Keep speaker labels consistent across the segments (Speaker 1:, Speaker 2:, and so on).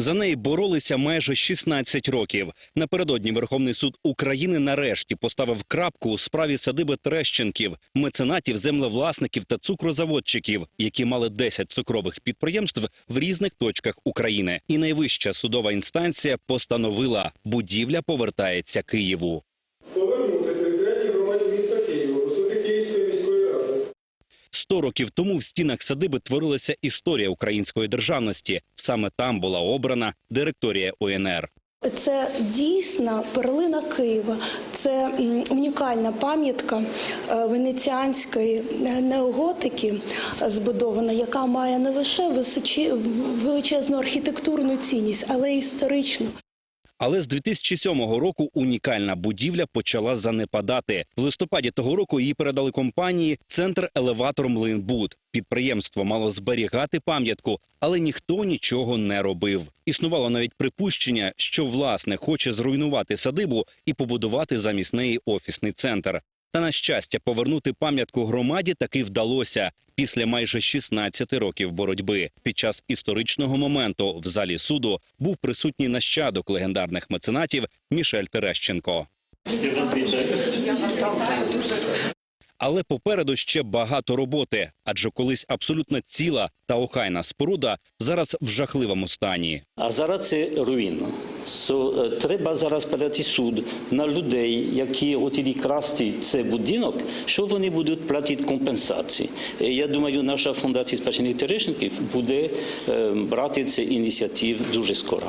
Speaker 1: За неї боролися майже 16 років. Напередодні Верховний суд України нарешті поставив крапку у справі садиби Трещенків, меценатів, землевласників та цукрозаводчиків, які мали 10 цукрових підприємств в різних точках України. І найвища судова інстанція постановила, будівля повертається Києву. років тому в стінах садиби творилася історія української державності. Саме там була обрана директорія УНР.
Speaker 2: Це дійсно перлина Києва, це унікальна пам'ятка е, венеціанської е, неоготики, збудована, яка має не лише величезну архітектурну цінність, але й історичну.
Speaker 1: Але з 2007 року унікальна будівля почала занепадати. В листопаді того року її передали компанії Центр елеватор Млинбуд. Підприємство мало зберігати пам'ятку, але ніхто нічого не робив. Існувало навіть припущення, що власник хоче зруйнувати садибу і побудувати замість неї офісний центр. Та на щастя, повернути пам'ятку громаді таки вдалося після майже 16 років боротьби. Під час історичного моменту в залі суду був присутній нащадок легендарних меценатів Мішель Терещенко. Але попереду ще багато роботи, адже колись абсолютно ціла та охайна споруда зараз в жахливому стані.
Speaker 3: А зараз це руїна. Е, треба зараз подати суд на людей, які хотіли красти цей будинок, що вони будуть платити компенсації. І я думаю, наша фундація спадщини Терешників буде е, брати цю ініціативу дуже скоро.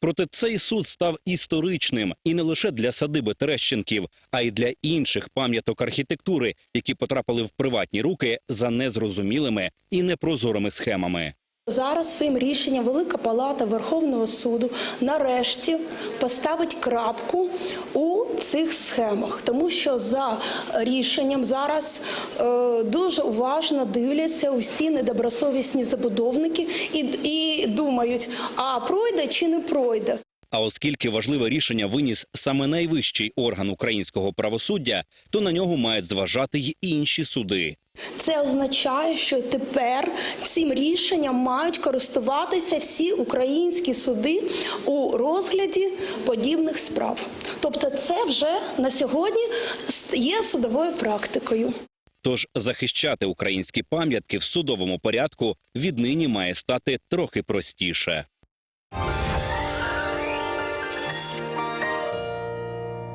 Speaker 1: Проте цей суд став історичним і не лише для садиби Терещенків, а й для інших пам'яток архітектури, які потрапили в приватні руки за незрозумілими і непрозорими схемами.
Speaker 2: Зараз своїм рішенням Велика Палата Верховного суду нарешті поставить крапку у цих схемах, тому що за рішенням зараз е, дуже уважно дивляться усі недобросовісні забудовники і, і думають, а пройде чи не пройде.
Speaker 1: А оскільки важливе рішення виніс саме найвищий орган українського правосуддя, то на нього мають зважати й інші суди.
Speaker 2: Це означає, що тепер цим рішенням мають користуватися всі українські суди у розгляді подібних справ. Тобто, це вже на сьогодні є судовою практикою.
Speaker 1: Тож захищати українські пам'ятки в судовому порядку віднині має стати трохи простіше.